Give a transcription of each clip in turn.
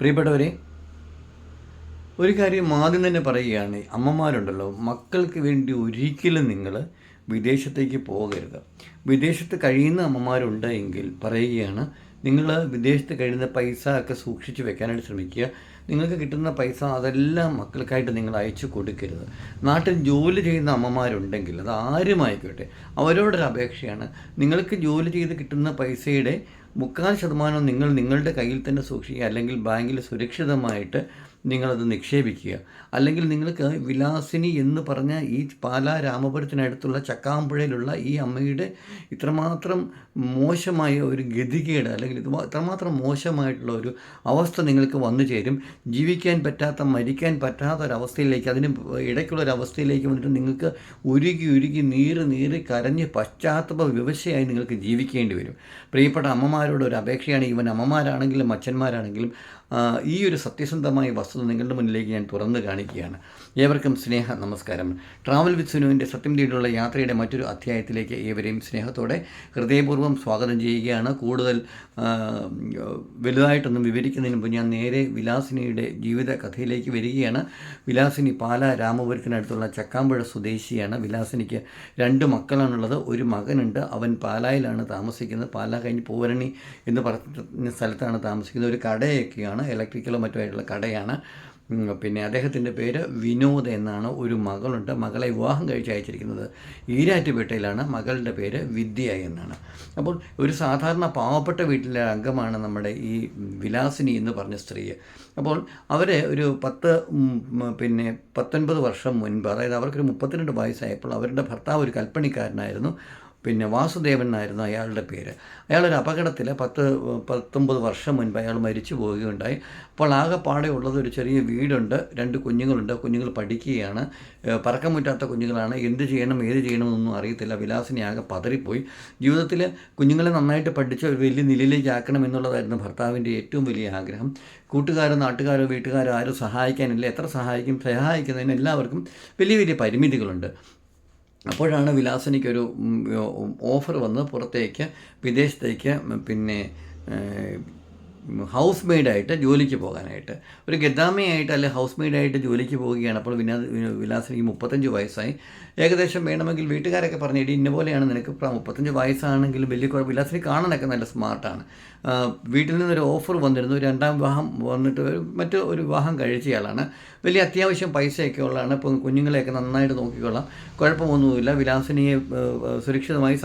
പ്രിയപ്പെട്ടവരെ ഒരു കാര്യം ആദ്യം തന്നെ പറയുകയാണ്. അമ്മമാരുണ്ടല്ലോ മക്കൾക്ക് വേണ്ടി ഒരിക്കലും നിങ്ങൾ വിദേശത്തേക്ക് പോകരുത്. വിദേശത്ത് കഴിയുന്ന അമ്മമാരുണ്ട് എങ്കിൽ പറയുകയാണ് നിങ്ങൾ വിദേശത്ത് കഴിയുന്ന പൈസ ഒക്കെ സൂക്ഷിച്ച് വെക്കാനായിട്ട് ശ്രമിക്കുക. നിങ്ങൾക്ക് കിട്ടുന്ന പൈസ അതെല്ലാം മക്കൾക്കായിട്ട് നിങ്ങൾ അയച്ചു കൊടുക്കരുത്. നാട്ടിൽ ജോലി ചെയ്യുന്ന അമ്മമാരുണ്ടെങ്കിൽ അത് ആരുമായിക്കോട്ടെ? അവരോടൊരു അപേക്ഷയാണ്. നിങ്ങൾക്ക് ജോലി ചെയ്ത് കിട്ടുന്ന പൈസയുടെ മുക്കാൽ ശതമാനം നിങ്ങൾ നിങ്ങളുടെ കയ്യിൽ തന്നെ സൂക്ഷിക്കുക അല്ലെങ്കിൽ ബാങ്കിൽ സുരക്ഷിതമായിട്ട് നിങ്ങളത് നിക്ഷേപിക്കുക. അല്ലെങ്കിൽ നിങ്ങൾക്ക് വിലാസിനി എന്ന് പറഞ്ഞ ഈ പാലാ രാമപുരത്തിനടുത്തുള്ള ചക്കാമ്പുഴയിലുള്ള ഈ അമ്മയുടെ ഇത്രമാത്രം മോശമായ ഒരു ഗതികേട് അല്ലെങ്കിൽ ഇത് ഇത്രമാത്രം മോശമായിട്ടുള്ള ഒരു അവസ്ഥ നിങ്ങൾക്ക് വന്നു ചേരും. ജീവിക്കാൻ പറ്റാത്ത മരിക്കാൻ പറ്റാത്ത ഒരവസ്ഥയിലേക്ക് അതിന് ഇടയ്ക്കുള്ള ഒരു അവസ്ഥയിലേക്ക് വന്നിട്ട് നിങ്ങൾക്ക് ഉരുകി ഉരുകി നീര് നീര് കരഞ്ഞ് പശ്ചാത്തപ വിവശയായി നിങ്ങൾക്ക് ജീവിക്കേണ്ടി വരും. പ്രിയപ്പെട്ട അമ്മമാരോട് ഒരു അപേക്ഷയാണ് ഇവൻ. അമ്മമാരാണെങ്കിലും അച്ഛന്മാരാണെങ്കിലും ഈ ഒരു സത്യസന്ധമായ വസ്തുത നിങ്ങളുടെ മുന്നിലേക്ക് ഞാൻ തുറന്നു കാണിക്കുകയാണ്. ഏവർക്കും സ്നേഹ നമസ്കാരം. ട്രാവൽ വിത്ത് സുനുവിന്റെ സത്യം തേടിയുള്ള യാത്രയുടെ മറ്റൊരു അധ്യായത്തിലേക്ക് ഏവരെയും സ്നേഹത്തോടെ ഹൃദയപൂർവം സ്വാഗതം ചെയ്യുകയാണ്. കൂടുതൽ വലുതായിട്ടൊന്നും വിവരിക്കുന്നതിന് മുമ്പ് ഞാൻ നേരെ വിലാസിനിയുടെ ജീവിത കഥയിലേക്ക് വരികയാണ്. വിലാസിനി പാല രാമപുരത്തിനടുത്തുള്ള ചക്കാമ്പുഴ സ്വദേശിയാണ്. വിലാസിനിക്ക് രണ്ട് മക്കളാണുള്ളത്. ഒരു മകനുണ്ട്. അവൻ പാലായിലാണ് താമസിക്കുന്നത്. പാല കഴിഞ്ഞ് പൂവരണി എന്ന് പറഞ്ഞ സ്ഥലത്താണ് താമസിക്കുന്നത്. ഒരു കടയൊക്കെയാണ്. ഇലക്ട്രിക്കലോ മറ്റോ ആയിട്ടുള്ള കടയാണ്. പിന്നെ അദ്ദേഹത്തിന്റെ പേര് വിനോദ് എന്നാണ് ഒരു മകളുണ്ട്. മകളെ വിവാഹം കഴിച്ച് അയച്ചിരിക്കുന്നത് ഈരാറ്റുപേട്ടയിലാണ്. മകളുടെ പേര് വിദ്യ എന്നാണ്. അപ്പോൾ ഒരു സാധാരണ പാവപ്പെട്ട വീട്ടിലെ അംഗമാണ് നമ്മുടെ ഈ വിലാസിനി എന്ന് പറഞ്ഞ സ്ത്രീ. അപ്പോൾ അവരെ ഒരു പത്ത് പിന്നെ പത്തൊൻപത് വർഷം മുൻപ് അതായത് അവർക്കൊരു മുപ്പത്തിരണ്ട് വയസ്സായപ്പോൾ അവരുടെ ഭർത്താവ് ഒരു കൽപ്പണിക്കാരനായിരുന്നു. പിന്നെ വാസുദേവൻ എന്നായിരുന്നു അയാളുടെ പേര്. അയാളൊരു അപകടത്തിൽ പത്ത് പത്തൊമ്പത് വർഷം മുൻപ് അയാൾ മരിച്ചു പോവുകയുണ്ടായി. അപ്പോൾ ആകെപ്പാടെ ഉള്ളത് ഒരു ചെറിയ വീടുണ്ട് രണ്ട് കുഞ്ഞുങ്ങളുണ്ട് കുഞ്ഞുങ്ങൾ പഠിക്കുകയാണ്. പറക്കം മുറ്റാത്ത കുഞ്ഞുങ്ങളാണ്. എന്ത് ചെയ്യണം ഏത് ചെയ്യണമെന്നൊന്നും അറിയത്തില്ല. വിലാസിനി ആകെ പതറിപ്പോയി. ജീവിതത്തിൽ കുഞ്ഞുങ്ങളെ നന്നായിട്ട് പഠിച്ച് ഒരു വലിയ നിലയിലേക്ക് ആക്കണം എന്നുള്ളതായിരുന്നു ഭർത്താവിന്റെ ഏറ്റവും വലിയ ആഗ്രഹം. കൂട്ടുകാരോ നാട്ടുകാരോ വീട്ടുകാരോ ആരും സഹായിക്കാനില്ല. എത്ര സഹായിക്കും സഹായിക്കുന്നതിന് എല്ലാവർക്കും വലിയ വലിയ പരിമിതികളുണ്ട്. അപ്പോഴാണ് വിലാസനിക്കൊരു ഓഫർ വന്ന് പുറത്തേക്ക് വിദേശത്തേക്ക് പിന്നെ ഹൗസ് മെയ്ഡായിട്ട് ജോലിക്ക് പോകാനായിട്ട്. ഒരു ഗദാമയായിട്ട് അല്ലെ ഹൗസ് മെയ്ഡായിട്ട് ജോലിക്ക് പോവുകയാണ്. അപ്പോൾ വിനാ വിലാസിനിക്ക് മുപ്പത്തഞ്ച് വയസ്സായി. ഏകദേശം വേണമെങ്കിൽ വീട്ടുകാരൊക്കെ പറഞ്ഞു ഇടി ഇന്ന പോലെയാണ് നിനക്ക് മുപ്പത്തഞ്ച് വയസ്സാണെങ്കിലും വലിയ കുഴപ്പം വിലാസിനി കാണാനൊക്കെ നല്ല സ്മാർട്ടാണ്. വീട്ടിൽ നിന്നൊരു ഓഫർ വന്നിരുന്നു. രണ്ടാം വിവാഹം വന്നിട്ട് മറ്റു ഒരു വിവാഹം കഴിച്ചയാളാണ്. വലിയ അത്യാവശ്യം പൈസയൊക്കെ ഉള്ളതാണ്. ഇപ്പം കുഞ്ഞുങ്ങളെയൊക്കെ നന്നായിട്ട് നോക്കിക്കൊള്ളാം. കുഴപ്പമൊന്നുമില്ല. വിലാസിനിയെ സുരക്ഷിതമായി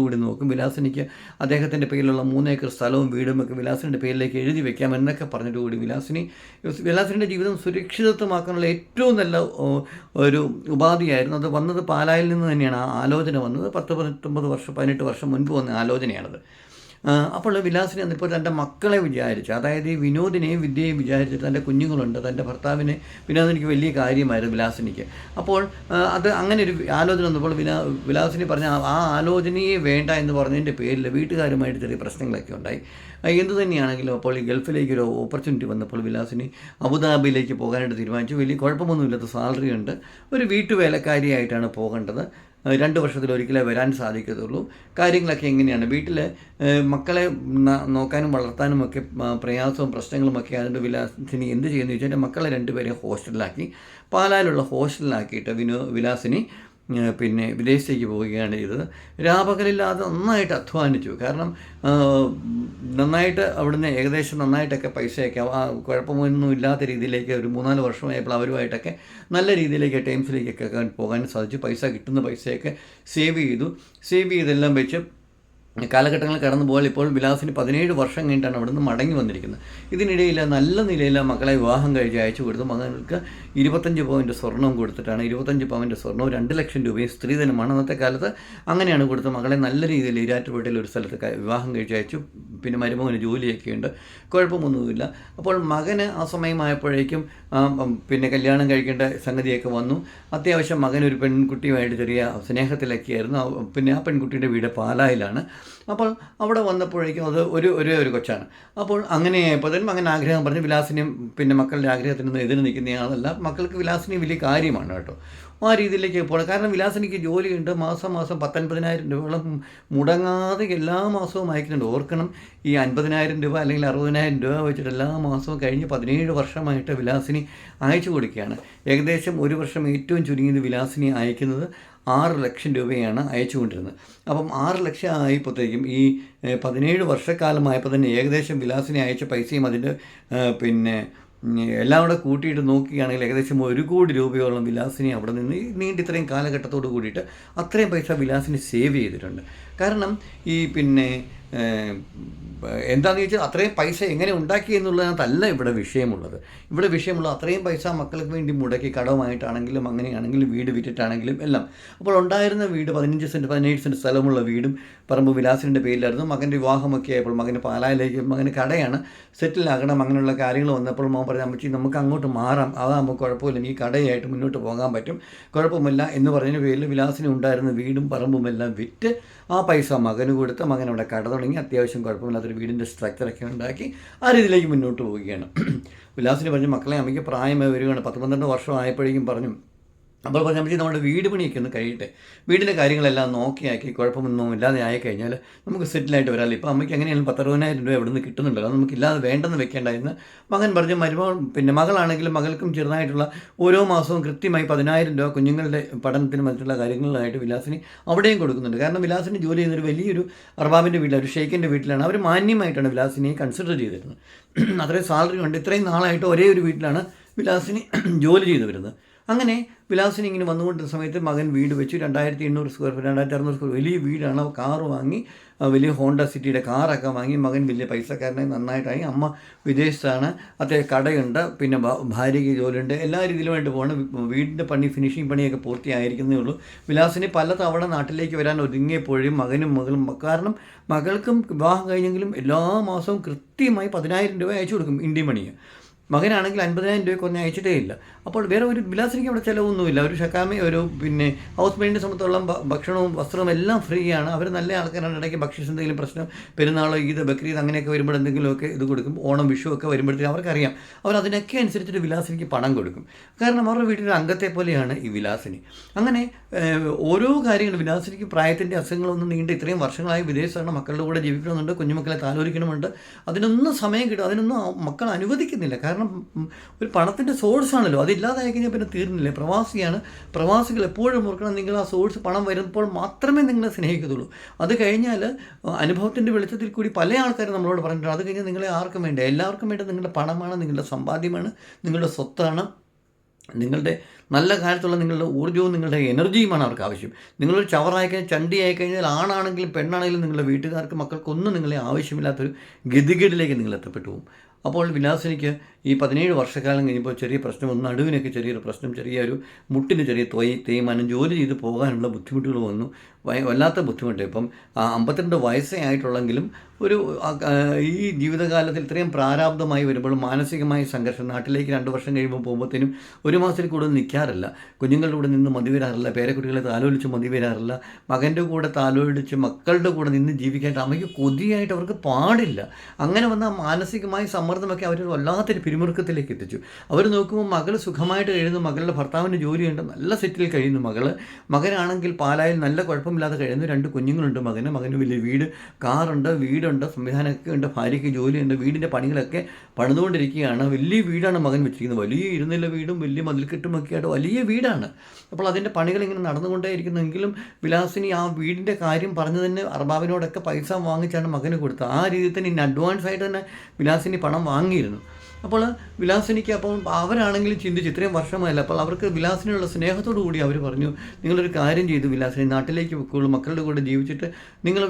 കൂടി നോക്കും. വിലാസിനിക്ക് അദ്ദേഹത്തിന്റെ പേരിലുള്ള മൂന്നേക്കർ സ്ഥലവും വീടും ഒക്കെ വിലാസിനിയുടെ പേരിലേക്ക് എഴുതി വെക്കാം എന്നൊക്കെ പറഞ്ഞിട്ട് കൂടി വിലാസിനി വിലാസിനിയുടെ ജീവിതം സുരക്ഷിതത്വമാക്കാനുള്ള ഏറ്റവും നല്ല ഒരു ഉപാധിയായിരുന്നു. അത് വന്നത് പാലായിൽ നിന്ന് തന്നെയാണ്. ആ ആലോചന വന്നത് പത്ത് പത്തൊമ്പത് വർഷം പതിനെട്ട് വർഷം മുൻപ് വന്ന ആലോചനയാണത്. അപ്പോൾ വിലാസിന് എന്നിപ്പോൾ തന്റെ മക്കളെ വിചാരിച്ച്. അതായത് ഈ വിനോദിനെയും വിദ്യയെയും വിചാരിച്ച് തന്റെ കുഞ്ഞുങ്ങളുണ്ട് തന്റെ ഭർത്താവിനെ. വിനോദിനിക്ക് വലിയ കാര്യമായിരുന്നു വിലാസിനിക്ക്. അപ്പോൾ അത് അങ്ങനെ ഒരു ആലോചന വന്നപ്പോൾ വിലാ വിലാസിനി പറഞ്ഞ ആ- ആലോചനയെ വേണ്ട എന്ന് പറഞ്ഞതിന്റെ പേരിൽ വീട്ടുകാരുമായിട്ട് ചെറിയ പ്രശ്നങ്ങളൊക്കെ ഉണ്ടായി. എന്തു തന്നെയാണെങ്കിലും അപ്പോൾ ഈ ഗൾഫിലേക്ക് ഒരു ഓപ്പർച്യൂണിറ്റി വന്നപ്പോൾ വിലാസിനി അബുദാബിയിലേക്ക് പോകാനായിട്ട് തീരുമാനിച്ചു. വലിയ കുഴപ്പമൊന്നുമില്ലാത്ത സാലറി ഉണ്ട്. ഒരു വീട്ടുവേലക്കാരിയായിട്ടാണ് പോകേണ്ടത്. രണ്ട് വർഷത്തിലൊരിക്കലേ വരാൻ സാധിക്കത്തുള്ളൂ. കാര്യങ്ങളൊക്കെ എങ്ങനെയാണ്? വീട്ടിൽ മക്കളെ നോക്കാനും വളർത്താനും ഒക്കെ പ്രയാസവും പ്രശ്നങ്ങളും ഒക്കെ അതിന്റെ വിലാസിനി എന്ത് ചെയ്യുന്നു എന്റെ മക്കളെ രണ്ടുപേരെയും ഹോസ്റ്റലിലാക്കി. പാലായിലുള്ള ഹോസ്റ്റലിലാക്കിയിട്ട് വിനോ വിലാസിനി പിന്നെ വിദേശത്തേക്ക് പോവുകയാണ് ചെയ്തത്. രാപകലില്ലാതെ നന്നായിട്ട് അധ്വാനിച്ചു. കാരണം നന്നായിട്ട് അവിടുന്ന് ഏകദേശം നന്നായിട്ടൊക്കെ പൈസയൊക്കെ ആ കുഴപ്പമൊന്നും ഇല്ലാത്ത രീതിയിലേക്ക് ഒരു മൂന്നാൽ വർഷമായപ്പോൾ അവരുമായിട്ടൊക്കെ നല്ല രീതിയിലേക്ക് ടൈംസിലേക്കൊക്കെ പോകാൻ സാധിച്ചു. പൈസ കിട്ടുന്ന പൈസയൊക്കെ സേവ് ചെയ്തു. സേവ് ചെയ്തെല്ലാം വെച്ച് കാലഘട്ടങ്ങൾ കടന്നു പോയാൽ ഇപ്പോൾ വിലാസിന് പതിനേഴ് വർഷം കഴിഞ്ഞിട്ടാണ് അവിടുന്ന് മടങ്ങി വന്നിരിക്കുന്നത്. ഇതിനിടയിൽ നല്ല നിലയിൽ മക്കളെ വിവാഹം കഴിച്ച് അയച്ചു കൊടുത്തു. മകൾക്ക് ഇരുപത്തഞ്ച് പവന്റെ സ്വർണവും കൊടുത്തിട്ടാണ് ഇരുപത്തഞ്ച് പവന്റെ സ്വർണവും രണ്ട് ലക്ഷം രൂപയും സ്ത്രീധനമാണ് അന്നത്തെ കാലത്ത്. അങ്ങനെയാണ് കൊടുത്ത് മകളെ നല്ല രീതിയിൽ ഈരാറ്റുപേട്ടയിൽ ഒരു സ്ഥലത്ത് വിവാഹം കഴിച്ച് അയച്ചു. പിന്നെ മരുമകന് ജോലിയൊക്കെ ഉണ്ട്. കുഴപ്പമൊന്നുമില്ല. അപ്പോൾ മകന് ആ സമയമായപ്പോഴേക്കും പിന്നെ കല്യാണം കഴിക്കേണ്ട സംഗതിയൊക്കെ വന്നു. അത്യാവശ്യം മകൻ ഒരു പെൺകുട്ടിയുമായിട്ട് ചെറിയ സ്നേഹത്തിലൊക്കെയായിരുന്നു. പിന്നെ ആ പെൺകുട്ടിയുടെ വീട് പാലായിലാണ്. അപ്പോൾ അവിടെ വന്നപ്പോഴേക്കും അത് ഒരു ഒരേ ഒരു കൊച്ചാണ്. അപ്പോൾ അങ്ങനെയായപ്പോൾ തന്നെ മകൻ ആഗ്രഹം പറഞ്ഞ് വിലാസിനെയും പിന്നെ മക്കളുടെ ആഗ്രഹത്തിനൊന്നും എതിര് നിൽക്കുന്നയാളല്ല. മക്കൾക്ക് വിലാസിനി വലിയ കാര്യമാണ് കേട്ടോ. ആ രീതിയിലേക്ക് പോകണം. കാരണം വിലാസിനിക്ക് ജോലിയുണ്ട്. മാസം മാസം പത്തൊൻപതിനായിരം രൂപയോളം മുടങ്ങാതെ എല്ലാ മാസവും അയക്കുന്നുണ്ട്. ഓർക്കണം ഈ അൻപതിനായിരം രൂപ അല്ലെങ്കിൽ അറുപതിനായിരം രൂപ വെച്ചിട്ട് എല്ലാ മാസവും കഴിഞ്ഞ് പതിനേഴ് വർഷമായിട്ട് വിലാസിനി അയച്ചു കൊടുക്കുകയാണ്. ഏകദേശം ഒരു വർഷം ഏറ്റവും ചുരുങ്ങിയത് വിലാസിനി അയക്കുന്നത് ആറ് ലക്ഷം രൂപയാണ് അയച്ചുകൊണ്ടിരുന്നത് അപ്പം ആറ് ലക്ഷം ആയപ്പോഴത്തേക്കും ഈ പതിനേഴ് വർഷക്കാലമായപ്പോൾ തന്നെ ഏകദേശം വിലാസിനി അയച്ച പൈസയും അതിന്റെ പിന്നെ എല്ലാം കൂടെ കൂട്ടിയിട്ട് നോക്കുകയാണെങ്കിൽ ഏകദേശം ഒരു കോടി രൂപയോളം വിലാസിനി അവിടെ നിന്ന് നീണ്ട ഇത്രയും കാലഘട്ടത്തോട് കൂടിയിട്ട് അത്രയും പൈസ വിലാസിനെ സേവ് ചെയ്തിട്ടുണ്ട്. കാരണം ഈ പിന്നെ എന്താണെന്ന് ചോദിച്ചാൽ അത്രയും പൈസ എങ്ങനെ ഉണ്ടാക്കി എന്നുള്ളതിനകത്തല്ല ഇവിടെ വിഷയമുള്ളത്. ഇവിടെ വിഷയമുള്ള അത്രയും പൈസ മക്കൾക്ക് വേണ്ടി മുടക്കി കടമായിട്ടാണെങ്കിലും അങ്ങനെയാണെങ്കിലും വീട് വിറ്റിട്ടാണെങ്കിലും എല്ലാം. അപ്പോൾ ഉണ്ടായിരുന്ന വീട് പതിനഞ്ച് സെന്റ് പതിനേഴ് സെന്റ് സ്ഥലമുള്ള വീടും പറമ്പ് വിലാസിന്റെ പേരിലായിരുന്നു. മകന്റെ വിവാഹമൊക്കെ ആയപ്പോൾ മകന്റെ പാലായിലേക്ക് മകന് കടയാണ്. സെറ്റിലാകണം അങ്ങനെയുള്ള കാര്യങ്ങൾ വന്നപ്പോൾ മോൻ പറഞ്ഞു അമ്മച്ചി നമുക്ക് അങ്ങോട്ട് മാറാം. അതാകുമ്പോൾ കുഴപ്പമില്ല. ഈ കടയായിട്ട് മുന്നോട്ട് പോകാൻ പറ്റും. കുഴപ്പമില്ല. എന്ന് പറഞ്ഞതിന് പേരിൽ വിലാസിന് ഉണ്ടായിരുന്ന വീടും പറമ്പുമെല്ലാം വിറ്റ് ആ പൈസ മകന് കൊടുത്ത് മകൻ അവിടെ കട തുടങ്ങി അത്യാവശ്യം കുഴപ്പമില്ലാത്തൊരു വീടിന്റെ സ്ട്രക്ചറൊക്കെ ഉണ്ടാക്കി ആ രീതിയിലേക്ക് മുന്നോട്ട് പോവുകയാണ്. ഉല്ലാസിന് പറഞ്ഞു മക്കളെ അമ്മയ്ക്ക് പ്രായമായി വരികയാണ്. പത്ത് പന്ത്രണ്ട് വർഷം ആയപ്പോഴേക്കും പറഞ്ഞു അപ്പോൾ പറഞ്ഞു പറ്റി നമ്മുടെ വീട് പണിയൊക്കെ ഒന്ന് കഴിയട്ടെ. വീടിന്റെ കാര്യങ്ങളെല്ലാം നോക്കിയാക്കി കുഴപ്പമൊന്നും ഇല്ലാതെ ആയിക്കഴിഞ്ഞാൽ നമുക്ക് സെറ്റിലായിട്ട് വരാമല്ലോ ഇപ്പോൾ അമ്മയ്ക്ക് എങ്ങനെയാലും പത്തറുപതിനായിരം രൂപ എവിടെ നിന്ന് കിട്ടുന്നുണ്ടല്ലോ. അത് നമുക്ക് ഇല്ലാതെ വേണ്ടെന്ന് വെക്കേണ്ടായിരുന്നു. മകൻ പറഞ്ഞു മരുമകൾ പിന്നെ മകളാണെങ്കിലും മകൾക്കും ചെറുതായിട്ടുള്ള ഓരോ മാസവും കൃത്യമായി പതിനായിരം രൂപ കുഞ്ഞുങ്ങളുടെ പഠനത്തിനും മറ്റുള്ള കാര്യങ്ങളിലായിട്ട് വിലാസിനി അവിടെയും കൊടുക്കുന്നുണ്ട്. കാരണം വിലാസിനി ജോലി ചെയ്യുന്നൊരു വലിയൊരു അർബാബിന്റെ വീട്ടിൽ ഒരു ഷെയ്ക്കിന്റെ വീട്ടിലാണ് അവർ മാന്യമായിട്ടാണ് വിലാസിനിയെ കൺസിഡർ ചെയ്തിരുന്നത്. അത്രയും സാലറി ഉണ്ട്. ഇത്രയും നാളായിട്ട് ഒരേ ഒരു വീട്ടിലാണ് വിലാസിനി ജോലി ചെയ്തു വരുന്നത്. അങ്ങനെ വിലാസിനി ഇങ്ങനെ വന്നുകൊണ്ടിരുന്ന സമയത്ത് മകൻ വീട് വെച്ചു. രണ്ടായിരത്തി എണ്ണൂറ് സ്ക്വയർ ഫീറ്റ് രണ്ടായിരത്തി അറുന്നൂറ് സ്ക്വയർ വലിയ വീടാണ്. കാർ വാങ്ങി വലിയ ഹോണ്ട സിറ്റിയുടെ കാറൊക്കെ വാങ്ങി. മകൻ വലിയ പൈസക്കാരനായി നന്നായിട്ടായി. അമ്മ വിദേശത്താണ്. അദ്ദേഹം കടയുണ്ട്. പിന്നെ ഭാര്യയ്ക്ക് ജോലിയുണ്ട്. എല്ലാ രീതിയിലുമായിട്ട് പോകണം വീടിന്റെ പണി ഫിനിഷിംഗ് പണിയൊക്കെ പൂർത്തിയായിരിക്കുന്നേ ഉള്ളൂ. വിലാസിനി പല തവണ നാട്ടിലേക്ക് വരാൻ ഒതുങ്ങിയപ്പോഴും മകനും മകളും കാരണം മകൾക്കും വിവാഹം കഴിഞ്ഞെങ്കിലും എല്ലാ മാസവും കൃത്യമായി പതിനായിരം രൂപ അയച്ചു കൊടുക്കും ഇന്ത്യൻ മണിയെ മകനാണെങ്കിൽ അൻപതിനായിരം രൂപ കുറഞ്ഞ് അയച്ചിട്ടേ ഇല്ല. അപ്പോൾ വേറെ ഒരു വിലാസിനിക്ക് അവിടെ ചിലവൊന്നുമില്ല. ഒരു ഷക്കാമി ഒരു പിന്നെ ഹൗസ് മെയിന്റെ സംബന്ധിച്ചോളം ഭക്ഷണവും വസ്ത്രവും എല്ലാം ഫ്രീ ആണ് അവർ നല്ല ആൾക്കാരാണ്. ഇടയ്ക്ക് ഭക്ഷ്യ എന്തെങ്കിലും പ്രശ്നം പെരുന്നാളോ ഈദ് ബക്രീദ് അങ്ങനെയൊക്കെ വരുമ്പോൾ എന്തെങ്കിലുമൊക്കെ ഇത് കൊടുക്കും. ഓണം വിഷു ഒക്കെ വരുമ്പോഴത്തേക്കും അവർക്കറിയാം. അവർ അതിനൊക്കെ അനുസരിച്ചിട്ട് വിലാസിനിക്ക് പണം കൊടുക്കും. കാരണം അവരുടെ വീട്ടിലെ അംഗത്തെ പോലെയാണ് ഈ വിലാസിനി. അങ്ങനെ ഓരോ കാര്യങ്ങളും വിലാസിനിക്ക് പ്രായത്തിന്റെ അസുഖങ്ങളൊന്നും നീണ്ട് ഇത്രയും വർഷങ്ങളായി വിദേശത്താണ് മക്കളുടെ കൂടെ ജീവിക്കണമെന്നുണ്ട് കുഞ്ഞുമക്കളെ താലോലിക്കണമുണ്ട്. അതിനൊന്നും സമയം കിട്ടും. അതിനൊന്നും മക്കൾ അനുവദിക്കുന്നില്ല. കാരണം ഒരു പണത്തിന്റെ സോഴ്സാണല്ലോ. അതില്ലാതായി കഴിഞ്ഞാൽ പിന്നെ തീർന്നില്ലേ പ്രവാസിയാണ്. പ്രവാസികൾ എപ്പോഴും ഓർക്കണം നിങ്ങൾ ആ സോഴ്സ് പണം വരുമ്പോൾ മാത്രമേ നിങ്ങളെ സ്നേഹിക്കത്തുള്ളൂ. അത് കഴിഞ്ഞാൽ അനുഭവത്തിന്റെ വെളിച്ചത്തിൽ കൂടി പല ആൾക്കാരും നമ്മളോട് പറഞ്ഞിട്ടുണ്ട്. അത് കഴിഞ്ഞാൽ നിങ്ങളെ ആർക്കും വേണ്ട. എല്ലാവർക്കും വേണ്ട നിങ്ങളുടെ പണമാണ് നിങ്ങളുടെ സമ്പാദ്യമാണ് നിങ്ങളുടെ സ്വത്താണ്. നിങ്ങളുടെ നല്ല കാലത്തുള്ള നിങ്ങളുടെ ഊർജവും നിങ്ങളുടെ എനർജിയുമാണ് അവർക്ക് ആവശ്യം. നിങ്ങളൊരു ചവറായി കഴിഞ്ഞാൽ ചണ്ടിയായി കഴിഞ്ഞാൽ ആണാണെങ്കിലും പെണ്ണാണെങ്കിലും നിങ്ങളുടെ വീട്ടുകാർക്ക് മക്കൾക്കൊന്നും നിങ്ങളെ ആവശ്യമില്ലാത്തൊരു ഗതികേടിലേക്ക് നിങ്ങൾ എത്തപ്പെട്ടു പോകും. അപ്പോൾ വിലാസിനിക്ക് ഈ പതിനേഴ് വർഷക്കാലം കഴിഞ്ഞപ്പോൾ ചെറിയ പ്രശ്നം ഒന്ന് നടുവിനൊക്കെ ചെറിയൊരു പ്രശ്നം ചെറിയൊരു മുട്ടിന് ചെറിയ തൊയ് തേയ്മാനം ജോലി ചെയ്ത് പോകാനുള്ള ബുദ്ധിമുട്ടുകൾ വന്നു. വല്ലാത്ത ബുദ്ധിമുട്ട്. ഇപ്പം അമ്പത്തിരണ്ട് വയസ്സേ ആയിട്ടുള്ളെങ്കിലും ഒരു ഈ ജീവിതകാലത്തിൽ ഇത്രയും പ്രാരാബ്ധമായി വരുമ്പോൾ മാനസികമായ സംഘർഷം നാട്ടിലേക്ക് രണ്ട് വർഷം കഴിയുമ്പോൾ പോകുമ്പോഴത്തേനും ഒരു മാസത്തിൽ കൂടുതൽ നിൽക്കാറില്ല. കുഞ്ഞുങ്ങളുടെ കൂടെ നിന്ന് മതി വരാറില്ല പേരക്കുട്ടികളെ താലോലിച്ച് മതി വരാറില്ല മകന്റെ കൂടെ താലോലിച്ച് മക്കളുടെ കൂടെ നിന്ന് ജീവിക്കാനായിട്ട് അമ്മയ്ക്ക് കൊതിയായിട്ട് അവർക്ക് പാടില്ല. അങ്ങനെ വന്ന മാനസികമായ സമ്മർദ്ദമൊക്കെ അവർ വല്ലാത്തൊരു പിരിമുറുക്കത്തിലേക്ക് എത്തിച്ചു. അവർ നോക്കുമ്പോൾ മകൾ സുഖമായിട്ട് കഴിയുന്നു മകളുടെ ഭർത്താവിന്റെ ജോലിയുണ്ട് നല്ല സെറ്റിൽ കഴിയുന്നു മകൾ മകനാണെങ്കിൽ പാലായിൽ നല്ല കുഴപ്പമില്ലാതെ കഴിയുന്നു രണ്ട് കുഞ്ഞുങ്ങളുണ്ട് മകന്. മകന് വലിയ വീട് കാറുണ്ട് വീടുണ്ട് സംവിധാനമൊക്കെ ഉണ്ട് ഭാര്യയ്ക്ക് ജോലിയുണ്ട് വീടിന്റെ പണികളൊക്കെ പണിതുകൊണ്ടിരിക്കുകയാണ്. വലിയ വീടാണ് മകൻ വെച്ചിരിക്കുന്നത്. വലിയ ഇരുന്നില്ല വീടും വലിയ മതിൽക്കെട്ടുമൊക്കെ ആയിട്ട് വലിയ വീടാണ്. അപ്പോൾ അതിന്റെ പണികൾ ഇങ്ങനെ നടന്നുകൊണ്ടേയിരിക്കുന്നെങ്കിലും വിലാസിനി ആ വീടിന്റെ കാര്യം പറഞ്ഞു തന്നെ അർബാബിനോടൊക്കെ പൈസ വാങ്ങിച്ചാണ് മകന് കൊടുത്തത്. ആ രീതിയിൽ തന്നെ ഇന്ന് അഡ്വാൻസ് ആയിട്ട് തന്നെ വിലാസിനി പണം വാങ്ങിയിരുന്നു. അപ്പോൾ വിലാസിനിക്ക് അപ്പം അവരാണെങ്കിലും ചിന്തിച്ച് ഇത്രയും വർഷമായില്ല അപ്പോൾ അവർക്ക് വിലാസിനുള്ള സ്നേഹത്തോടു കൂടി അവർ പറഞ്ഞു നിങ്ങളൊരു കാര്യം ചെയ്തു വിലാസിനി നാട്ടിലേക്ക് വെക്കുകയുള്ളൂ മക്കളുടെ കൂടെ ജീവിച്ചിട്ട് നിങ്ങൾ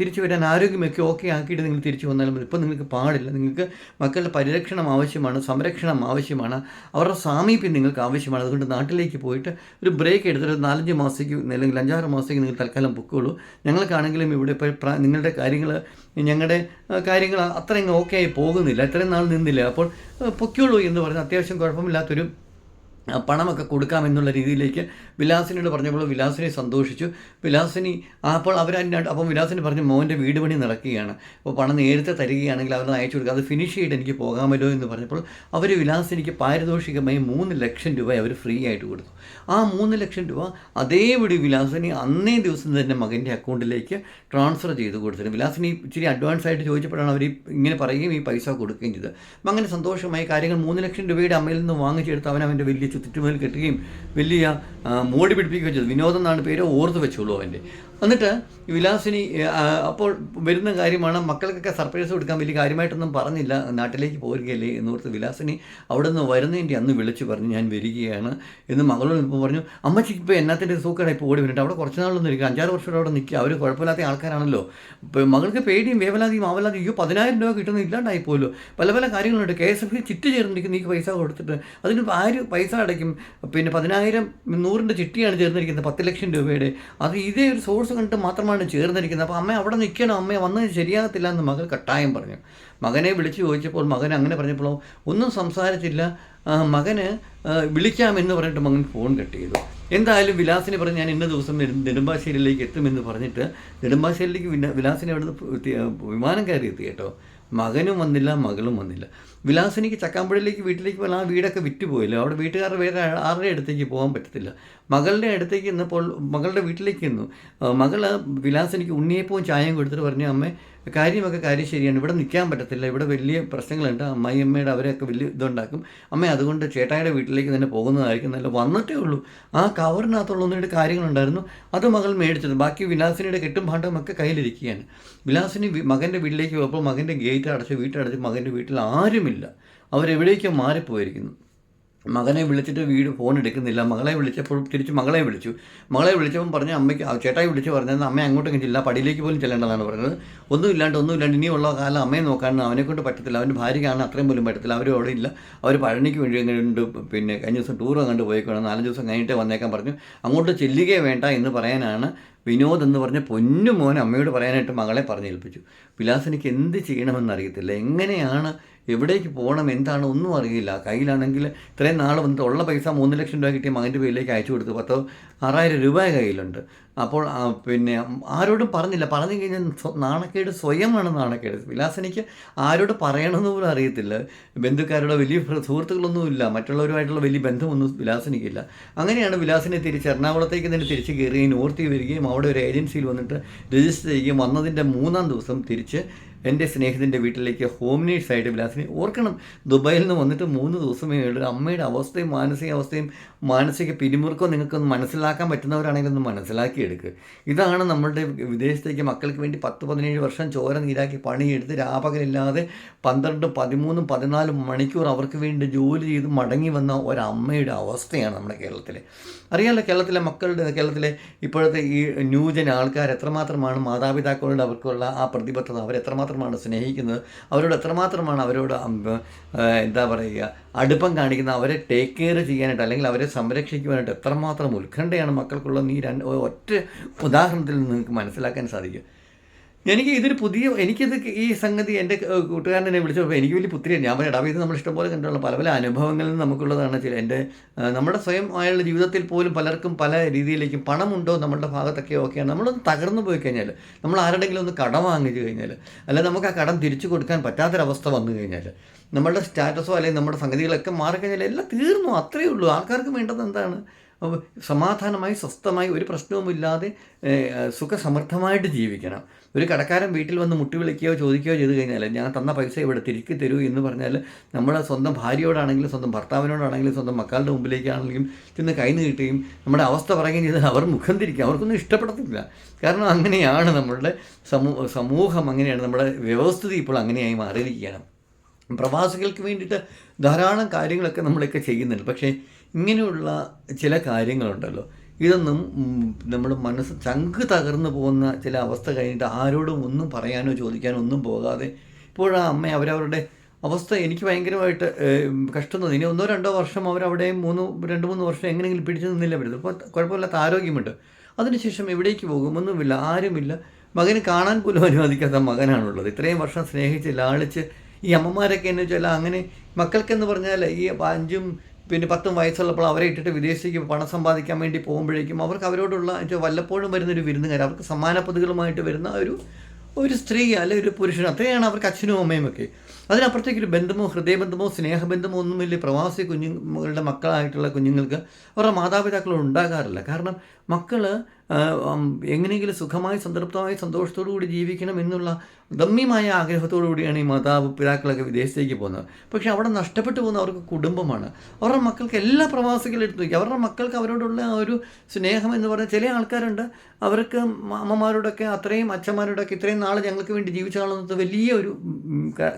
തിരിച്ചു വരാൻ ആരോഗ്യമൊക്കെ ഓക്കെ ആക്കിയിട്ട് നിങ്ങൾ തിരിച്ചു വന്നാലും മതി. ഇപ്പോൾ നിങ്ങൾക്ക് പാടില്ല നിങ്ങൾക്ക് മക്കളുടെ പരിരക്ഷണം ആവശ്യമാണ് സംരക്ഷണം ആവശ്യമാണ് അവരുടെ സാമീപ്യം നിങ്ങൾക്ക് ആവശ്യമാണ്. അതുകൊണ്ട് നാട്ടിലേക്ക് പോയിട്ട് ഒരു ബ്രേക്ക് എടുത്തിട്ട് നാലഞ്ച് മാസത്തേക്ക് അല്ലെങ്കിൽ അഞ്ചാറ് മാസത്തേക്ക് നിങ്ങൾ തൽക്കാലം പൊക്കോളൂ. ഞങ്ങൾക്കാണെങ്കിലും ഇവിടെ ഇപ്പോൾ നിങ്ങളുടെ കാര്യങ്ങൾ ഞങ്ങളുടെ കാര്യങ്ങൾ അത്രയും ഓക്കെ ആയി പോകുന്നില്ല ഇത്രയും നാൾ നിന്നില്ല. അപ്പോൾ പൊയ്ക്കോളൂ എന്ന് പറഞ്ഞ് അത്യാവശ്യം കുഴപ്പമില്ലാത്തൊരു ആ, കൊടുക്കാം എന്നുള്ള രീതിയിലേക്ക് വിലാസിനോട് പറഞ്ഞപ്പോൾ വിലാസിനെ സന്തോഷിച്ചു. വിലാസിനി അപ്പോൾ അവർ അപ്പം വിലാസിന് പറഞ്ഞു മോന്റെ വീട് പണി നടക്കുകയാണ്. അപ്പോൾ പണം നേരത്തെ തരികയാണെങ്കിൽ അവരത് അയച്ചു കൊടുക്കുക അത് ഫിനിഷ് ചെയ്തിട്ട് എനിക്ക് പോകാമല്ലോ എന്ന് പറഞ്ഞപ്പോൾ അവർ വിലാസിനിക്ക് പാരിതോഷികമായി മൂന്ന് ലക്ഷം രൂപ അവർ ഫ്രീ ആയിട്ട് കൊടുത്തു. ആ മൂന്ന് ലക്ഷം രൂപ അതേപടി വിലാസിനി അന്നേ ദിവസം തന്നെ മകന്റെ അക്കൗണ്ടിലേക്ക് ട്രാൻസ്ഫർ ചെയ്ത് കൊടുത്തിരുന്നു. വിലാസിനി ഇച്ചിരി അഡ്വാൻസ് ആയിട്ട് ചോദിച്ചപ്പോഴാണ് അവർ ഇങ്ങനെ പറയുകയും ഈ പൈസ കൊടുക്കുകയും ചെയ്തത്. അപ്പം അങ്ങനെ സന്തോഷമായി കാര്യങ്ങൾ മൂന്ന് ലക്ഷം രൂപയുടെ അമ്മയിൽ നിന്ന് വാങ്ങിച്ചെടുത്ത് അവൻ അവന്റെ വലിയ ചുറ്റുമേൽ കെട്ടുകയും വലിയ മോടി പിടിപ്പിക്കുകയും ചെയ്തു. വിനോദം എന്നാണ് പേര് ഓർത്ത് വെച്ചോളൂ അവന്റെ. എന്നിട്ട് വിലാസിനി അപ്പോൾ വരുന്ന കാര്യമാണ് മക്കൾക്കൊക്കെ സർപ്രൈസ് കൊടുക്കാൻ വലിയ കാര്യമായിട്ടൊന്നും പറഞ്ഞില്ല. നാട്ടിലേക്ക് പോരുകയല്ലേ എന്നോർത്ത് വിലാസിനി അവിടെ നിന്ന് വരുന്നതിന്റെ അന്ന് വിളിച്ചു പറഞ്ഞു ഞാൻ വരികയാണ് എന്ന് മകളോട് ഇപ്പോൾ പറഞ്ഞു അമ്മച്ചിക്ക് ഇപ്പോൾ എന്നാത്തിന്റെ സൂക്കട ഇപ്പോൾ ഓടി വന്നിട്ട്. അവിടെ കുറച്ച് നാളൊന്നും ഇരിക്കുക. അഞ്ചാറ് വർഷം അവിടെ നിൽക്കുക. അവർ കുഴപ്പമില്ലാത്ത ആൾക്കാരാണല്ലോ. ഇപ്പോൾ മകൾക്ക് പേടിയും വേവലാതിയും ആവലാതിയും അയ്യോ പതിനായിരം രൂപ കിട്ടുന്ന ഇല്ലാണ്ടായി പോലും പല പല കാര്യങ്ങളുണ്ട്. കെ എസ് എഫ് ചിറ്റ് ചേർന്നിരിക്കുന്ന. നീക്ക് പൈസ കൊടുത്തിട്ട്. അതിന് ആര് പൈസ അടയ്ക്കും. പിന്നെ പതിനായിരം നൂറിന്റെ ചിട്ടിയാണ് ചേർന്നിരിക്കുന്നത് പത്ത് ലക്ഷം രൂപയുടെ. അത് ഇതേ ഒരു സോഴ്സ് കണ്ടിട്ട് മാത്രമാണ് ചേർന്നിരിക്കുന്നത്. അപ്പോൾ അമ്മ അവിടെ നിൽക്കണം? അമ്മ വന്നത് ശരിയാകത്തില്ല എന്ന് മകൾ കട്ടായം പറഞ്ഞു. മകനെ വിളിച്ചു ചോദിച്ചപ്പോൾ മകൻ അങ്ങനെ പറഞ്ഞപ്പോൾ ഒന്നും സംസാരിച്ചില്ല. മകന് വിളിക്കാമെന്ന് പറഞ്ഞിട്ട് മകൻ ഫോൺ കട്ട് ചെയ്തു. എന്തായാലും വിലാസിനെ പറഞ്ഞ് ഞാൻ ഇന്ന ദിവസം നെടും- നെടുമ്പാശ്ശേരിയിലേക്ക് എത്തുമെന്ന് പറഞ്ഞിട്ട് നെടുമ്പാശ്ശേരിയിലേക്ക് വിലാസിനെ അവിടുന്ന് വിമാനം കയറി എത്തി കേട്ടോ. മകനും വന്നില്ല മകളും വന്നില്ല. വിലാസിനിക്ക് ചക്കാമ്പുഴയിലേക്ക് വീട്ടിലേക്ക് പോകാൻ ആ വീടൊക്കെ വിറ്റ് പോയല്ലോ അവിടെ വീട്ടുകാരുടെ വേറെ ആരുടെ അടുത്തേക്ക് പോകാൻ പറ്റത്തില്ല. മകളുടെ അടുത്തേക്ക് ഇന്നപ്പോൾ മകളുടെ വീട്ടിലേക്ക് ഇന്നു മകൾ വിലാസിനിക്ക് ഉണ്ണിയപ്പവും ചായയും കൊടുത്തിട്ട് പറഞ്ഞു അമ്മേ കാര്യമൊക്കെ കാര്യം ശരിയാണ്. ഇവിടെ നിൽക്കാൻ പറ്റത്തില്ല. ഇവിടെ വലിയ പ്രശ്നങ്ങളുണ്ട്. അമ്മായി അമ്മയുടെ അവരെയൊക്കെ വലിയ ഇതുണ്ടാക്കും. അമ്മ അതുകൊണ്ട് ചേട്ടായുടെ വീട്ടിലേക്ക് തന്നെ പോകുന്നതായിരിക്കും നല്ല വന്നിട്ടേ ഉള്ളൂ. ആ കവറിനകത്തുള്ള ഒന്നിട്ട് കാര്യങ്ങളുണ്ടായിരുന്നു. അത് മകൾ മേടിച്ചത്. ബാക്കി വിലാസിനിയുടെ കെട്ടും ഭാണ്ഡവും ഒക്കെ കയ്യിലിരിക്കുകയാണ്. വിലാസിനി മകന്റെ വീട്ടിലേക്ക് പോയപ്പോൾ മകന്റെ ഗേറ്റ് അടച്ച് വീട്ടടച്ച് മകന്റെ വീട്ടിൽ ആരുമില്ല. അവരെവിടേക്കോ മാറിപ്പോയിരിക്കുന്നു. മകനെ വിളിച്ചിട്ട് വീട് ഫോൺ എടുക്കുന്നില്ല. മകളെ വിളിച്ചപ്പോൾ തിരിച്ച് മകളെ വിളിച്ചു. മകളെ വിളിച്ചപ്പോൾ പറഞ്ഞ് അമ്മയ്ക്ക് ചേട്ടായി വിളിച്ച് പറഞ്ഞത് അമ്മ അങ്ങോട്ടും ചെല്ലില്ല പടിയിലേക്ക് പോലും ചെല്ലേണ്ടതാണ് പറഞ്ഞത്. ഒന്നും ഇല്ലാണ്ട് ഒന്നും ഇല്ലാണ്ട് ഇനിയുള്ള കാലം അമ്മയെ നോക്കാൻ അവനെ കൊണ്ട് പറ്റത്തില്ല. അവന്റെ ഭാര്യയ്ക്കാണ് അത്രയും പോലും പറ്റത്തില്ല. അവരും അവിടെ ഇല്ല. അവർ പഴനിക്ക് വേണ്ടി കണ്ട് പിന്നെ കഴിഞ്ഞ ദിവസം ടൂർ കണ്ട് പോയിക്കോണം നാലഞ്ച് ദിവസം കഴിഞ്ഞിട്ടേ വന്നേക്കാൻ പറഞ്ഞു. അങ്ങോട്ട് ചെല്ലുകയേ വേണ്ട എന്ന് പറയാനാണ് വിനോദ് എന്ന് പറഞ്ഞ പൊന്നു മോൻ അമ്മയോട് പറയാനായിട്ട് മകളെ പറഞ്ഞേൽപ്പിച്ചു. വിലാസിനിക്ക് എന്ത് ചെയ്യണമെന്നറിയത്തില്ല എങ്ങനെയാണ് എവിടേക്ക് പോകണം എന്താണ് ഒന്നും അറിയില്ല. കയ്യിലാണെങ്കിൽ ഇത്രയും നാൾ വന്നിട്ട് ഉള്ള പൈസ മൂന്ന് ലക്ഷം രൂപ കിട്ടിയ മകന്റെ പേരിലേക്ക് അയച്ചു കൊടുത്തു പത്തോ ആറായിരം രൂപ കയ്യിലുണ്ട്. അപ്പോൾ പിന്നെ ആരോടും പറഞ്ഞില്ല. പറഞ്ഞു കഴിഞ്ഞാൽ നാണക്കേട് സ്വയമാണ് നാണക്കേട്. വിലാസനിക്ക് ആരോട് പറയണമെന്ന് പോലും അറിയത്തില്ല. ബന്ധുക്കാരുടെ വലിയ സുഹൃത്തുക്കളൊന്നുമില്ല. മറ്റുള്ളവരുമായിട്ടുള്ള വലിയ ബന്ധമൊന്നും വിലാസനിക്കില്ല. അങ്ങനെയാണ് വിലാസിനെ തിരിച്ച് എറണാകുളത്തേക്ക് തന്നെ തിരിച്ച് കയറുകയും നോർത്തി വരികയും അവിടെ ഒരു ഏജൻസിയിൽ വന്നിട്ട് രജിസ്റ്റർ ചെയ്യുകയും വന്നതിന്റെ മൂന്നാം ദിവസം തിരിച്ച് എന്റെ സ്നേഹത്തിന്റെ വീട്ടിലേക്ക് ഹോം നേഴ്സ് ആയിട്ട് വിലാസിനെ ഓർക്കണം. ദുബായിൽ നിന്ന് വന്നിട്ട് മൂന്ന് ദിവസമേ ഉള്ളൂ അമ്മയുടെ അവസ്ഥയും മാനസിക അവസ്ഥയും മാനസിക പിരിമുറുക്കവും നിങ്ങൾക്കൊന്ന് മനസ്സിലാക്കാൻ പറ്റുന്നവരാണെങ്കിൽ ഒന്ന് മനസ്സിലാക്കിയെടുക്കുക ഇതാണ് നമ്മളുടെ വിദേശത്തേക്ക് മക്കൾക്ക് വേണ്ടി പത്ത് പതിനേഴ് വർഷം ചോര നീരാക്കി പണിയെടുത്ത് രാപകലില്ലാതെ പന്ത്രണ്ട് പതിമൂന്നും പതിനാലും മണിക്കൂർ അവർക്ക് വേണ്ടി ജോലി ചെയ്ത് മടങ്ങി വന്ന ഒരമ്മയുടെ അവസ്ഥയാണ് നമ്മുടെ കേരളത്തിലെ. അറിയാമല്ലോ കേരളത്തിലെ മക്കളുടെ കേരളത്തിലെ ഇപ്പോഴത്തെ ഈ ന്യൂജൻ ആൾക്കാർ എത്രമാത്രമാണ് മാതാപിതാക്കളോട് അവർക്കുള്ള ആ പ്രതിബദ്ധത? അവരെത്രമാത്രമാണ് സ്നേഹിക്കുന്നത്. അവരോട് എത്രമാത്രമാണ് അവരോട് എന്താ പറയുക അടുപ്പം കാണിക്കുന്ന അവരെ ടേക്ക് കെയർ ചെയ്യാനായിട്ട് അല്ലെങ്കിൽ അവരെ സംരക്ഷിക്കുവാനായിട്ട് എത്രമാത്രം ഉത്കണ്ഠയാണ് മക്കൾക്കുള്ളതെന്ന് ഈ രണ്ട് ഒറ്റ ഉദാഹരണത്തിൽ നിങ്ങൾക്ക് മനസ്സിലാക്കാൻ സാധിക്കും. എനിക്ക് ഇതൊരു പുതിയ എനിക്കിത് ഈ സംഗതി എന്റെ കൂട്ടുകാരൻ എന്നെ വിളിച്ചപ്പോൾ എനിക്ക് വലിയ പുത്തിരിയാണ് ഞാൻ പറയാം ഇത് നമ്മൾ ഇഷ്ടംപോലെ കണ്ടുള്ള പല പല അനുഭവങ്ങളിൽ നിന്ന് നമുക്കുള്ളതാണ് ചില എന്റെ നമ്മുടെ സ്വയം ആയുള്ള ജീവിതത്തിൽ പോലും പലർക്കും പല രീതിയിലേക്കും പണമുണ്ടോ നമ്മുടെ ഭാഗത്തൊക്കെ ഓക്കെയാണ്. നമ്മളൊന്ന് തകർന്നു പോയി കഴിഞ്ഞാൽ നമ്മൾ ആരുടെങ്കിലും ഒന്ന് കടം വാങ്ങിച്ചു കഴിഞ്ഞാൽ അല്ല നമുക്ക് ആ കടം തിരിച്ചു കൊടുക്കാൻ പറ്റാത്തൊരവസ്ഥ വന്നു കഴിഞ്ഞാൽ നമ്മളുടെ സ്റ്റാറ്റസോ അല്ലെങ്കിൽ നമ്മുടെ സംഗതികളൊക്കെ മാറിക്കഴിഞ്ഞാൽ എല്ലാം തീർന്നു. അത്രയേ ഉള്ളൂ. ആൾക്കാർക്ക് വേണ്ടത് എന്താണ്? സമാധാനമായി സ്വസ്ഥമായി ഒരു പ്രശ്നവുമില്ലാതെ സുഖസമർത്ഥമായിട്ട് ജീവിക്കണം. ഒരു കടക്കാരൻ വീട്ടിൽ വന്ന് മുട്ടി വിളിക്കുകയോ ചോദിക്കുകയോ ചെയ്ത് കഴിഞ്ഞാൽ ഞാൻ തന്ന പൈസ ഇവിടെ തിരിച്ചു തരൂ എന്ന് പറഞ്ഞാൽ നമ്മൾ സ്വന്തം ഭാര്യയോടാണെങ്കിലും സ്വന്തം ഭർത്താവിനോടാണെങ്കിലും സ്വന്തം മക്കളുടെ മുമ്പിലേക്കാണെങ്കിലും ചെന്ന് കൈ നീട്ടുകയും നമ്മുടെ അവസ്ഥ പറയുകയും ചെയ്താൽ അവർ മുഖം തിരിക്കുക അവർക്കൊന്നും ഇഷ്ടപ്പെടത്തില്ല. കാരണം അങ്ങനെയാണ് നമ്മളുടെ സമൂ സമൂഹം അങ്ങനെയാണ്. നമ്മുടെ വ്യവസ്ഥിതി ഇപ്പോൾ അങ്ങനെയായി മാറിയിരിക്കുകയാണ്. പ്രവാസികൾക്ക് വേണ്ടിയിട്ട് ധാരാളം കാര്യങ്ങളൊക്കെ നമ്മളൊക്കെ ചെയ്യുന്നുണ്ട്. പക്ഷേ ഇങ്ങനെയുള്ള ചില കാര്യങ്ങളുണ്ടല്ലോ. ഇതൊന്നും നമ്മൾ മനസ്സ് ചങ്ക് തകർന്നു പോകുന്ന ചില അവസ്ഥ കഴിഞ്ഞിട്ട് ആരോടും ഒന്നും പറയാനോ ചോദിക്കാനോ ഒന്നും പോകാതെ ഇപ്പോഴാ അമ്മ അവരവരുടെ അവസ്ഥ എനിക്ക് ഭയങ്കരമായിട്ട് കഷ്ടം തോന്നി. ഇനി ഒന്നോ രണ്ടോ വർഷം അവരവിടെ മൂന്ന് രണ്ട് മൂന്ന് വർഷം എങ്ങനെയെങ്കിലും പിടിച്ചു നിന്നില്ല വരുന്നത്. അപ്പോൾ കുഴപ്പമില്ലാത്ത ആരോഗ്യമുണ്ട്. അതിനുശേഷം എവിടേക്ക് പോകും? ഒന്നുമില്ല ആരുമില്ല. മകന് കാണാൻ പോലും അനുവദിക്കാത്ത മകനാണുള്ളത്. ഇത്രയും വർഷം സ്നേഹിച്ച് ലാളിച്ച് ഈ അമ്മമാരൊക്കെ എന്ന് വെച്ചാൽ അങ്ങനെ മക്കൾക്കെന്ന് പറഞ്ഞാൽ ഈ അഞ്ചും പിന്നെ പത്തും വയസ്സുള്ളപ്പോൾ അവരെ ഇട്ടിട്ട് വിദേശത്തേക്ക് പണം സമ്പാദിക്കാൻ വേണ്ടി പോകുമ്പോഴേക്കും അവർക്ക് അവരോടുള്ള വല്ലപ്പോഴും വരുന്നൊരു വിരുന്നുകാർ അവർക്ക് സമ്മാന പദ്ധതികളുമായിട്ട് വരുന്ന ഒരു ഒരു സ്ത്രീ അല്ലെ ഒരു പുരുഷൻ അത്രയാണ് അവർക്ക് അച്ഛനും അമ്മയും ഒക്കെ. അതിനപ്പുറത്തേക്ക് ഒരു ബന്ധമോ ഹൃദയബന്ധമോ സ്നേഹബന്ധമോ ഒന്നുമില്ല. പ്രവാസി കുഞ്ഞുങ്ങളുടെ മക്കളായിട്ടുള്ള കുഞ്ഞുങ്ങൾക്ക് അവരുടെ മാതാപിതാക്കൾ ഉണ്ടാകാറില്ല. കാരണം മക്കൾ എങ്ങനെയെങ്കിലും സുഖമായി സംതൃപ്തമായി സന്തോഷത്തോടു കൂടി ജീവിക്കണം എന്നുള്ള ഗമ്യമായ ആഗ്രഹത്തോടു കൂടിയാണ് ഈ മാതാവ് പിതാക്കളൊക്കെ വിദേശത്തേക്ക് പോകുന്നത്. പക്ഷെ അവിടെ നഷ്ടപ്പെട്ടു പോകുന്ന അവർക്ക് കുടുംബമാണ്. അവരുടെ മക്കൾക്ക് എല്ലാ പ്രവാസികളും എടുത്തു നോക്കി. അവരുടെ മക്കൾക്ക് അവരോടുള്ള ആ ഒരു സ്നേഹം എന്ന് പറഞ്ഞാൽ ചില ആൾക്കാരുണ്ട്. അവർക്ക് അമ്മമാരോടൊക്കെ അത്രയും അച്ഛന്മാരോടൊക്കെ ഇത്രയും നാൾ ഞങ്ങൾക്ക് വേണ്ടി ജീവിച്ചാളെന്നത് വലിയ ഒരു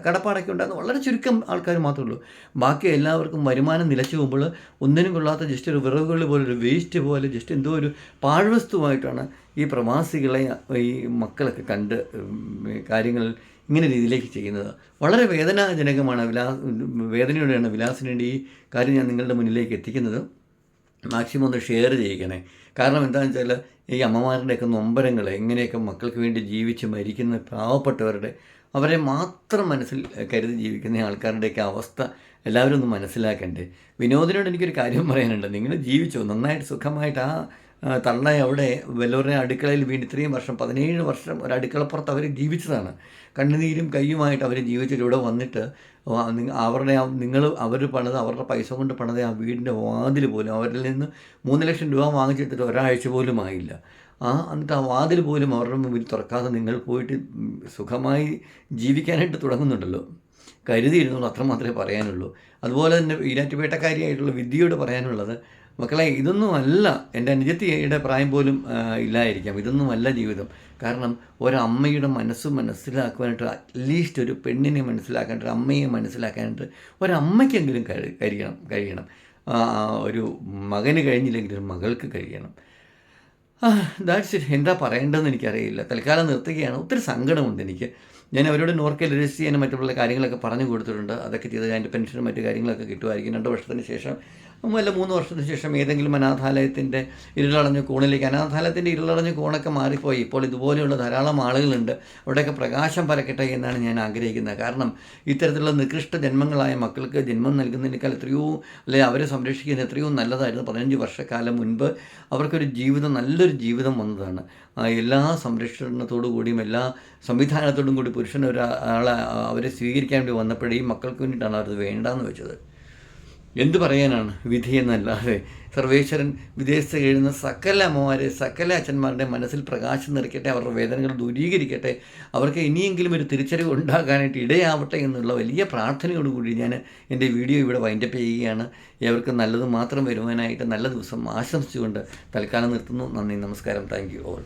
കടപ്പാടൊക്കെ ഉണ്ടാകുന്ന വളരെ ചുരുക്കം ആൾക്കാർ മാത്രമേ ഉള്ളൂ. ബാക്കി എല്ലാവർക്കും വരുമാനം നിലച്ചു പോകുമ്പോൾ ഒന്നിനും കൊള്ളാത്ത ജസ്റ്റ് ഒരു വിറവുകൾ പോലെ ഒരു വേസ്റ്റ് പോലെ ജസ്റ്റ് എന്തോ ഒരു പാഴ്വസ്തുവായിട്ടാണ് ഈ പ്രവാസികളെ ഈ മക്കളൊക്കെ കണ്ട് കാര്യങ്ങൾ ഇങ്ങനെ രീതിയിലേക്ക് ചെയ്യുന്നത്. വളരെ വേദനാജനകമാണ് വിലാ വേദനയോടെയാണ് വിലാസിനുവേണ്ടി ഈ കാര്യം ഞാൻ നിങ്ങളുടെ മുന്നിലേക്ക് എത്തിക്കുന്നത്. മാക്സിമം ഒന്ന് ഷെയർ ചെയ്യിക്കണേ. കാരണം എന്താണെന്ന് വെച്ചാൽ ഈ അമ്മമാരുടെയൊക്കെ നൊമ്പരങ്ങൾ എങ്ങനെയൊക്കെ മക്കൾക്ക് വേണ്ടി ജീവിച്ച് മരിക്കുന്ന പാവപ്പെട്ടവരുടെ അവരെ മാത്രം മനസ്സിൽ കരുതി ജീവിക്കുന്ന ആൾക്കാരുടെയൊക്കെ അവസ്ഥ എല്ലാവരും ഒന്ന് മനസ്സിലാക്കണ്ടേ. വിനോദിനോട് എനിക്കൊരു കാര്യം പറയാനുണ്ട്. നിങ്ങൾ ജീവിച്ചോ? നന്നായിട്ട് സുഖമായിട്ട് ആ, തള്ള അവിടെ വല്ലവരുടെ അടുക്കളയിൽ വീണ് ഇത്രയും വർഷം പതിനേഴ് വർഷം ഒരു അടുക്കളപ്പുറത്ത് അവർ ജീവിച്ചതാണ്. കണ്ണുനീരും കയ്യുമായിട്ട് അവർ ജീവിച്ചിട്ട് ഇവിടെ വന്നിട്ട് അവരുടെ ആ നിങ്ങൾ അവർ പണിത് അവരുടെ പൈസ കൊണ്ട് പണിത ആ വീടിന്റെ വാതിൽ പോലും അവരിൽ നിന്ന് മൂന്ന് ലക്ഷം രൂപ വാങ്ങിച്ചെടുത്തിട്ട് ഒരാഴ്ച പോലും ആയില്ല. ആ എന്നിട്ട് ആ വാതിൽ പോലും അവരുടെ മുമ്പിൽ തുറക്കാതെ നിങ്ങൾ പോയിട്ട് സുഖമായി ജീവിക്കാനായിട്ട് തുടങ്ങുന്നുണ്ടല്ലോ. കരുതിയിരുന്നുള്ളൂ അത്ര മാത്രമേ പറയാനുള്ളൂ. അതുപോലെ തന്നെ ഈരാറ്റുപേട്ടക്കാരിയായിട്ടുള്ള വിദ്യയോട് പറയാനുള്ളത് മക്കളെ ഇതൊന്നുമല്ല. എന്റെ അനുജത്തിയുടെ പ്രായം പോലും ഇല്ലായിരിക്കാം ഇല്ലായിരിക്കാം. ഇതൊന്നുമല്ല ജീവിതം. കാരണം ഒരമ്മയുടെ മനസ്സ് മനസ്സിലാക്കുവാനായിട്ട് അറ്റ്ലീസ്റ്റ് ഒരു പെണ്ണിനെ മനസ്സിലാക്കാനായിട്ട് അമ്മയെ മനസ്സിലാക്കാനായിട്ട് ഒരമ്മയ്ക്കെങ്കിലും കഴി കഴിയണം കഴിയണം. ഒരു മകന് കഴിഞ്ഞില്ലെങ്കിൽ ഒരു മകൾക്ക് കഴിയണം. That's it. എന്താ പറയേണ്ടതെന്ന് എനിക്കറിയില്ല. തൽക്കാലം നിർത്തുകയാണ്. ഒത്തിരി സങ്കടമുണ്ട് എനിക്ക്. ഞാൻ അവരോട് നോർക്കൽ രജിസ്റ്റർ ചെയ്യാനും മറ്റുള്ള കാര്യങ്ങളൊക്കെ പറഞ്ഞു കൊടുത്തിട്ടുണ്ട്. അതൊക്കെ ചെയ്ത് അതിന്റെ പെൻഷനും മറ്റു കാര്യങ്ങളൊക്കെ കിട്ടുമായിരിക്കും. രണ്ട് വർഷത്തിന് ശേഷം വല്ല മൂന്ന് വർഷത്തിന് ശേഷം ഏതെങ്കിലും അനാഥാലയത്തിന്റെ ഇരുളടഞ്ഞ കോണിലേക്ക് അനാഥാലയത്തിന്റെ ഇരുളടഞ്ഞ കോണൊക്കെ മാറിപ്പോയി. ഇപ്പോൾ ഇതുപോലെയുള്ള ധാരാളം ആളുകളുണ്ട്. അവിടെയൊക്കെ പ്രകാശം പരക്കട്ടെ എന്നാണ് ഞാൻ ആഗ്രഹിക്കുന്നത്. കാരണം ഇത്തരത്തിലുള്ള നികൃഷ്ട ജന്മങ്ങളായ മക്കൾക്ക് ജന്മം നൽകുന്നതിനേക്കാൾ എത്രയോ അല്ലെ അവരെ സംരക്ഷിക്കുന്ന എത്രയോ നല്ലതായിരുന്നു. പതിനഞ്ച് വർഷക്കാലം മുൻപ് അവർക്കൊരു ജീവിതം നല്ലൊരു ജീവിതം വന്നതാണ്. എല്ലാ സംരക്ഷണത്തോടു കൂടിയും എല്ലാ സംവിധാനത്തോടും കൂടി പുരുഷൻ ഒരാളെ അവരെ സ്വീകരിക്കാൻ വേണ്ടി വന്നപ്പോഴേ മക്കൾക്ക് വേണ്ടിയിട്ടാണ് അവരത് വേണ്ടാന്ന് വെച്ചത്. എന്ത് പറയാനാണ് വിധി എന്നല്ലാതെ? സർവേശ്വരൻ വിദേശത്ത് കഴിയുന്ന സകല അമ്മമാരെ സകല അച്ഛന്മാരുടെ മനസ്സിൽ പ്രകാശം നിറയ്ക്കട്ടെ അവരുടെ വേദനകൾ ദൂരീകരിക്കട്ടെ അവർക്ക് ഇനിയെങ്കിലും ഒരു തിരിച്ചറിവ് ഉണ്ടാകാനായിട്ട് ഇടയാവട്ടെ എന്നുള്ള വലിയ പ്രാർത്ഥനയോടുകൂടി ഞാൻ എന്റെ വീഡിയോ ഇവിടെ വൈൻഡപ്പ് ചെയ്യുകയാണ്. അവർക്ക് നല്ലത് മാത്രം വരുവാനായിട്ട് നല്ല ദിവസം ആശംസിച്ചുകൊണ്ട് തൽക്കാലം നിർത്തുന്നു. നന്ദി നമസ്കാരം. Thank you all.